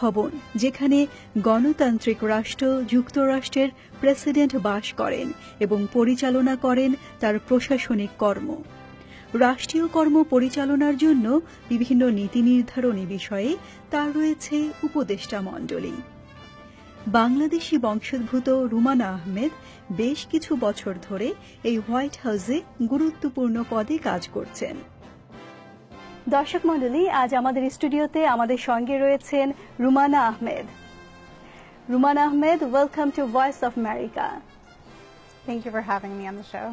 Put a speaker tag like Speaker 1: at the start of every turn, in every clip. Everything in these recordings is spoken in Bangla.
Speaker 1: ভবন, যেখানে গণতান্ত্রিক রাষ্ট্র, যুক্তরাষ্ট্রের প্রেসিডেন্ট বাস করেন এবং পরিচালনা করেন তার প্রশাসনিক কর্ম। রাষ্ট্রীয় কর্ম পরিচালনার জন্য বিভিন্ন নীতি নির্ধারণী বিষয়ে তার রয়েছে উপদেষ্টা মণ্ডলী। বাংলাদেশি বংশোদ্ভূত রুমানা আহমেদ বেশ কিছু বছর ধরে এই হোয়াইট হাউসে গুরুত্বপূর্ণ পদে কাজ করছেন। দর্শক মণ্ডলী আজ আমাদের স্টুডিওতে আমাদের সঙ্গে রয়েছেন Rumana Ahmed Rumana Ahmed welcome to Voice of America
Speaker 2: Thank you for having me on the show.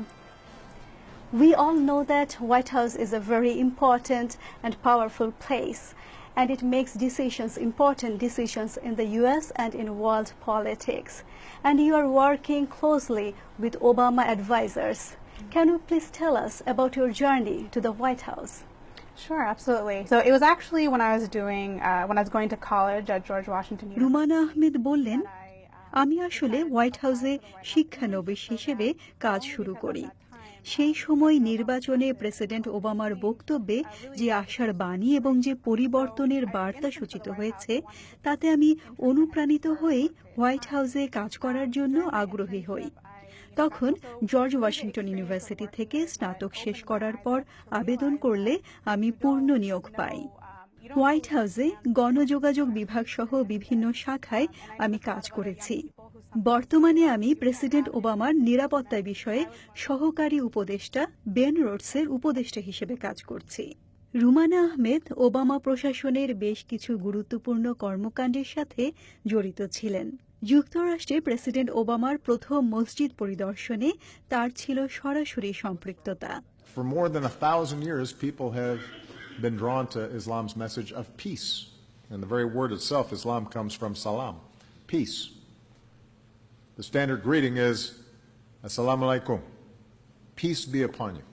Speaker 1: We all know that White House is a very important and powerful place and it makes decisions, important decisions in the US and in world politics. And you are working closely with Obama advisors. Can you please tell us about your journey to the White House?
Speaker 2: Sure, absolutely. So it was actually when I was doing, uh, when I was going to college at George Washington University.
Speaker 1: Rumana Ahmed বললেন
Speaker 2: uh,
Speaker 1: আমি আসলে হোয়াইট হাউসে শিক্ষানবিশ হিসেবে কাজ শুরু করি সেই সময় নির্বাচনে প্রেসিডেন্ট ওবামার বক্তব্যে যে আশার বাণী এবং যে পরিবর্তনের বার্তা সূচিত হয়েছে তাতে আমি অনুপ্রাণিত হয়ে হোয়াইট হাউসে কাজ করার জন্য আগ্রহী হই তখন জর্জ ওয়াশিংটন ইউনিভার্সিটি থেকে স্নাতক শেষ করার পর আবেদন করলে আমি পূর্ণ নিয়োগ পাই। হোয়াইট হাউসে গণযোগাযোগ বিভাগ সহ বিভিন্ন শাখায় আমি কাজ করেছি। বর্তমানে আমি প্রেসিডেন্ট ওবামার নিরাপত্তা বিষয়ে সহকারী উপদেষ্টা বেন রোডসের উপদেষ্টা হিসেবে কাজ করছি। রুমানা আহমেদ ওবামা প্রশাসনের বেশ কিছু গুরুত্বপূর্ণ কর্মকাণ্ডের সাথে জড়িত ছিলেন যুক্তরাষ্ট্রে প্রেসিডেন্ট ওবামার প্রথম মসজিদ পরিদর্শনে তার ছিল সরাসরি সম্পৃক্ততা
Speaker 3: For more than a thousand years, people have been drawn to Islam's message of peace. And the very word itself, Islam, comes from salam, peace. The standard greeting is Assalamu alaikum, peace be upon you.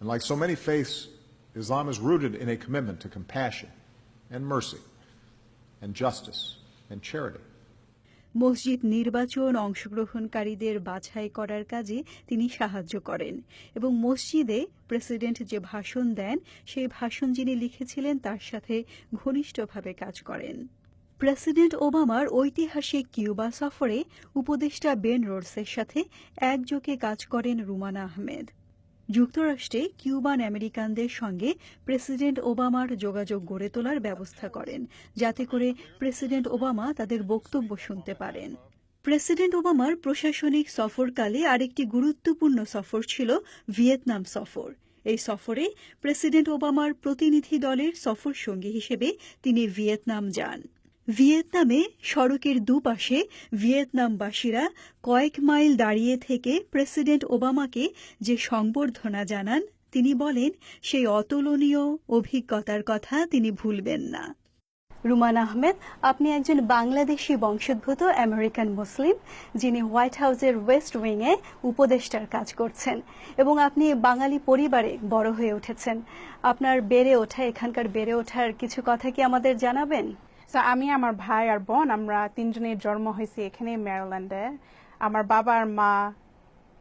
Speaker 3: And like so many faiths, Islam is rooted in a commitment to compassion and mercy and justice and charity.
Speaker 1: মসজিদ নির্বাচন অংশগ্রহণকারীদের বাছাই করার কাজে তিনি সাহায্য করেন এবং মসজিদে প্রেসিডেন্ট যে ভাষণ দেন সেই ভাষণ যিনি লিখেছিলেন তার সাথে ঘনিষ্ঠভাবে কাজ করেন প্রেসিডেন্ট ওবামার ঐতিহাসিক কিউবা সফরে উপদেষ্টা বেন রোডসের সাথে একযোগে কাজ করেন রুমানা আহমেদ যুক্তরাষ্ট্রে কিউবান আমেরিকানদের সঙ্গে প্রেসিডেন্ট ওবামার যোগাযোগ গড়ে তোলার ব্যবস্থা করেন, যাতে করে প্রেসিডেন্ট ওবামা তাদের বক্তব্য শুনতে পারেন। প্রেসিডেন্ট ওবামার প্রশাসনিক সফরকালে আরেকটি গুরুত্বপূর্ণ সফর ছিল ভিয়েতনাম সফর। এই সফরে প্রেসিডেন্ট ওবামার প্রতিনিধি দলের সফর সঙ্গী হিসেবে তিনি ভিয়েতনাম যান। ভিয়েতনামে সড়কের দুপাশে ভিয়েতনামবাসীরা কয়েক মাইল দাঁড়িয়ে থেকে প্রেসিডেন্ট ওবামাকে যে সংবর্ধনা জানান, তিনি বলেন, সেই অতুলনীয় অভিজ্ঞতার কথা তিনি ভুলবেন না। রুমান আহমেদ, আপনি একজন বাংলাদেশি বংশোদ্ভূত আমেরিকান মুসলিম, যিনি হোয়াইট হাউসের ওয়েস্ট উইংয়ে উপদেষ্টার কাজ করছেন, এবং আপনি বাঙালি পরিবারে বড় হয়ে উঠেছেন। আপনার বেড়ে ওঠা, এখানকার বেড়ে ওঠার কিছু কথা কি আমাদের জানাবেন?
Speaker 2: আমি, আমার ভাই আর বোন, আমরা তিনজনের জন্ম হয়েছি এখানে, মেরিল্যান্ডে। আমার বাবা আর মা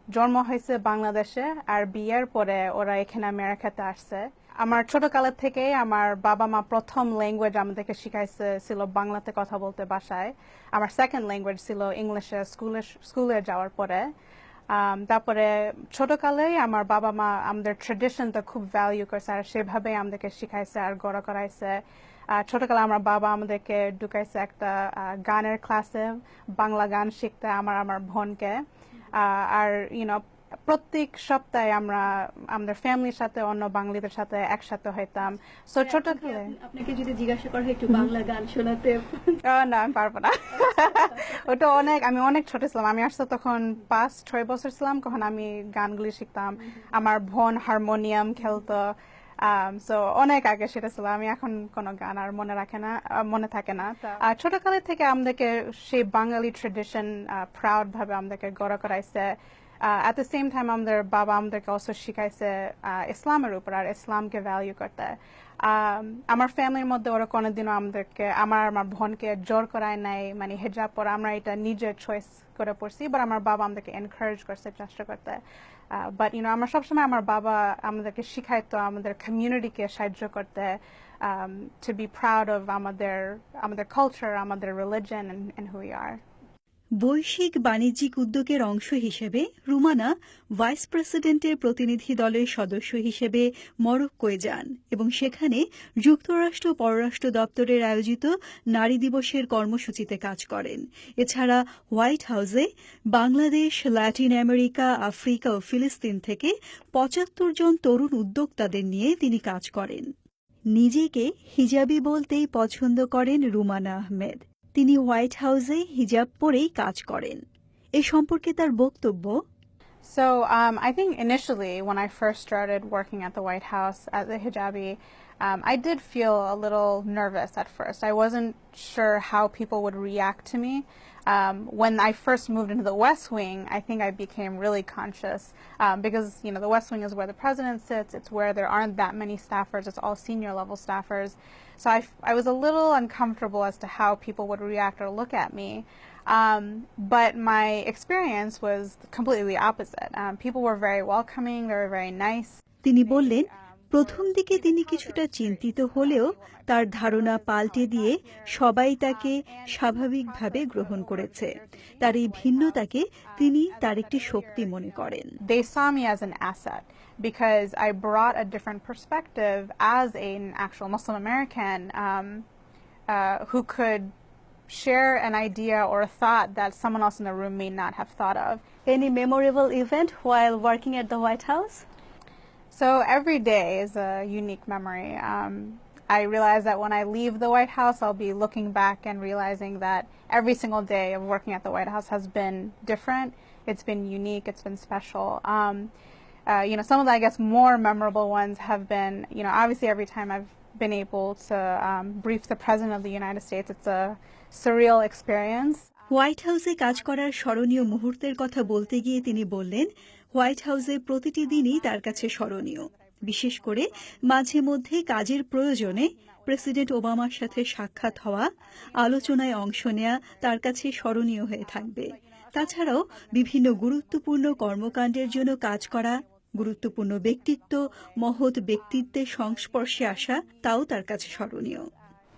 Speaker 2: জন্ম হয়েছে বাংলাদেশে, আর বিয়ের পরে ওরা এখানে আমেরিকাতে আসছে। আমার ছোটকালের থেকে আমার বাবা মা প্রথম ল্যাঙ্গুয়েজ আমাদেরকে শিখাইছে ছিল বাংলাতে কথা বলতে বাসায়। আমার সেকেন্ড ল্যাঙ্গুয়েজ ছিল ইংলিশে স্কুলে স্কুলে যাওয়ার পরে। তারপরে ছোটকালেই আমার বাবা মা আমাদের ট্রেডিশনটা খুব ভ্যালিউ করছে, আর সেভাবে আমাদেরকে শিখাইছে আর গড়া করাইছে। ছোটকালে আমার বাবা আমাদেরকে ঢুকাইছে একটা গানের ক্লাসে বাংলা গান শিখতে আমার আমার বোনকে। আর ইউনো প্রত্যেক সপ্তাহে আমরা আমাদের ফ্যামিলির সাথে অন্য বাঙালিদের সাথে একসাথে হইতাম। সো ছোটকালে
Speaker 1: আপনাকে যদি জিজ্ঞাসা করা হয় একটু বাংলা গান শোনাতে।
Speaker 2: না আমি পারব না। ওটা অনেক আমি অনেক ছোট ছিলাম। আমি আসতে তখন পাঁচ ছয় বছর ছিলাম তখন আমি গানগুলি শিখতাম। আমার বোন হারমোনিয়াম খেলতো। সো অনেক আগে সেটা ছিল। আমি এখন কোনো গান আর মনে রাখে না মনে থাকে না। আর ছোটকালে থেকে আমাদেরকে সেই বাঙালি ট্রেডিশন প্রাউড ভাবে আমাদেরকে গড়া করাইছে। অ্যাট দ্য সেম টাইম আমাদের বাবা আমাদেরকে অবশ্য শিখাইছে ইসলামের উপর আর ইসলামকে ভ্যালিউ করতে আম, আমার ফ্যামিলির মধ্যে ওরা কোনোদিনও আমাদেরকে আমার আর আমার বোনকে জোর করায় নাই মানে হেজাব পরা আমরা এটা নিজের চয়েস করে পড়ছি বাট আমার বাবা আমাদেরকে এনকারেজ করছে চেষ্টা করতে বাট ইউনো আমরা সবসময় আমার বাবা আমাদেরকে শিখাইতো আমাদের কমিউনিটিকে সাহায্য করতে to be proud of আমাদের আমাদের culture, আমাদের and who we are.
Speaker 1: বৈশ্বিক বাণিজ্যিক উদ্যোগের অংশ হিসেবে রুমানা ভাইস প্রেসিডেন্টের প্রতিনিধি দলের সদস্য হিসেবে মরক্কোয় যান এবং সেখানে যুক্তরাষ্ট্র পররাষ্ট্র দপ্তরের আয়োজিত নারী দিবসের কর্মসূচিতে কাজ করেন। এছাড়া হোয়াইট হাউসে বাংলাদেশ ল্যাটিন আমেরিকা, আফ্রিকা ও ফিলিস্তিন থেকে পঁচাত্তর জন তরুণ উদ্যোক্তাদের নিয়ে তিনি কাজ করেন। নিজেকে হিজাবি বলতেই পছন্দ করেন রুমানা আহমেদ। তিনি হোয়াইট হাউসে হিজাব পরেই কাজ করেন। এ সম্পর্কে তার বক্তব্য
Speaker 2: So um, I think initially, when I first started working at the White House as a hijabi, um, I did feel a little nervous at first. I wasn't sure how people would react to me. Um, when I first moved into the West Wing, I think I became really conscious um, because you know the West Wing is where the president sits. It's where there aren't that many staffers. It's all senior level staffers. So I, was a little uncomfortable as to how people would react or look at me. Um, but my experience was completely opposite. Um, people were very welcoming. They were very nice.
Speaker 1: তিনি বললেন প্রথম দিকে তিনি কিছুটা চিন্তিত হলেও তার ধারণা পাল্টে দিয়ে সবাই তাকে স্বাভাবিকভাবে গ্রহণ করেছে তার এই ভিন্নতাকে তিনি তার একটি শক্তি মনে করেন
Speaker 2: They saw me as an asset because I brought a different perspective as an actual Muslim American um, uh, who could share an idea or a thought that someone else in the room may not have thought of.
Speaker 1: Any memorable event while working at the White House?
Speaker 2: So every day is a unique memory. Um, I realize that when I leave the White House, I'll be looking back and realizing that every single day of working at the White House has been different. It's been unique. It's been special. Um, uh, you know, some of the, I guess, more memorable ones have been, you know, obviously every time I've been able to um, brief the President of the United States, it's a surreal experience.
Speaker 1: White হাউসে কাজ করার স্মরণীয় মুহূর্তের কথা বলতে গিয়ে তিনি বললেন হোয়াইট হাউসে প্রতিটি দিনই তার কাছে স্মরণীয়। বিশেষ করে মাঝে মধ্যে কাজের প্রয়োজনে প্রেসিডেন্ট ওবামার সাথে সাক্ষাৎ হওয়া আলোচনায় অংশ নেওয়া তার কাছে স্মরণীয় হয়ে থাকবে। তাছাড়াও বিভিন্ন গুরুত্বপূর্ণ কর্মকাণ্ডের জন্য কাজ করা গুরুত্বপূর্ণ ব্যক্তিত্ব মহৎ ব্যক্তিত্বের সংস্পর্শে আসা তাও তার কাছে স্মরণীয়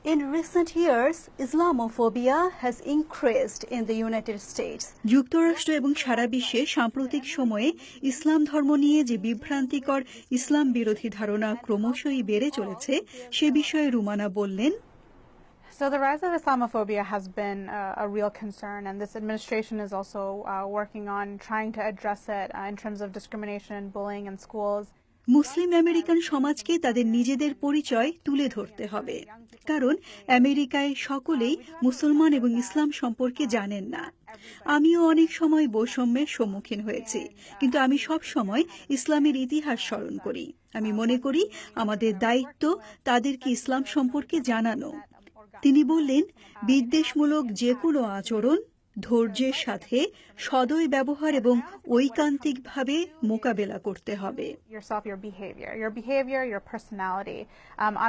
Speaker 1: In recent years, Islamophobia has increased in the United States. যুক্তরাষ্ট্র এবং সারা বিশ্বে সাম্প্রতিক সময়ে ইসলাম ধর্ম নিয়ে যে বিভ্রান্তিকর ইসলাম বিরোধী ধারণা ক্রমশই বেড়ে চলেছে সে বিষয়ে রুমানা বললেন
Speaker 2: So the rise of Islamophobia has been uh, a real concern, and this administration is also uh, working on trying to address it uh, in terms of discrimination and bullying in schools.
Speaker 1: Muslim American সমাজকে তাদের নিজেদের পরিচয় তুলে ধরতে হবে কারণ আমেরিকায় সকলেই মুসলমান এবং ইসলাম সম্পর্কে জানেন না আমিও অনেক সময় বৈষম্যের সম্মুখীন হয়েছি কিন্তু আমি সব সময় ইসলামের ইতিহাস স্মরণ করি আমি মনে করি আমাদের দায়িত্ব তাদেরকে ইসলাম সম্পর্কে জানানো তিনি বললেন বিদ্বেষমূলক যে কোনো আচরণ ধৈর্যের সাথে সদয় ব্যবহার এবং ঐকান্তিকভাবে মোকাবেলা করতে হবে.
Speaker 2: Um, um.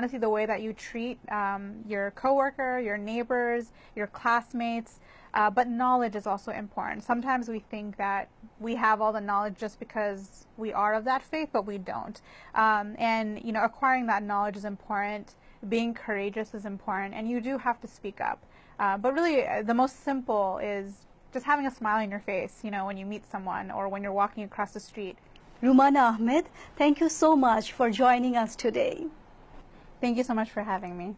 Speaker 2: Uh, but knowledge is also important. Sometimes we think that we have all the knowledge just because we are of that faith, but we don't. Um, and you know, acquiring that knowledge is important. Being courageous is important, and you do have to speak up. Uh, but really, uh, the most simple is just having a smile on your face. You know, when you meet someone or when you're walking across the street.
Speaker 1: Rumana Ahmed, thank you so much for joining us today.
Speaker 2: Thank you so much for having me.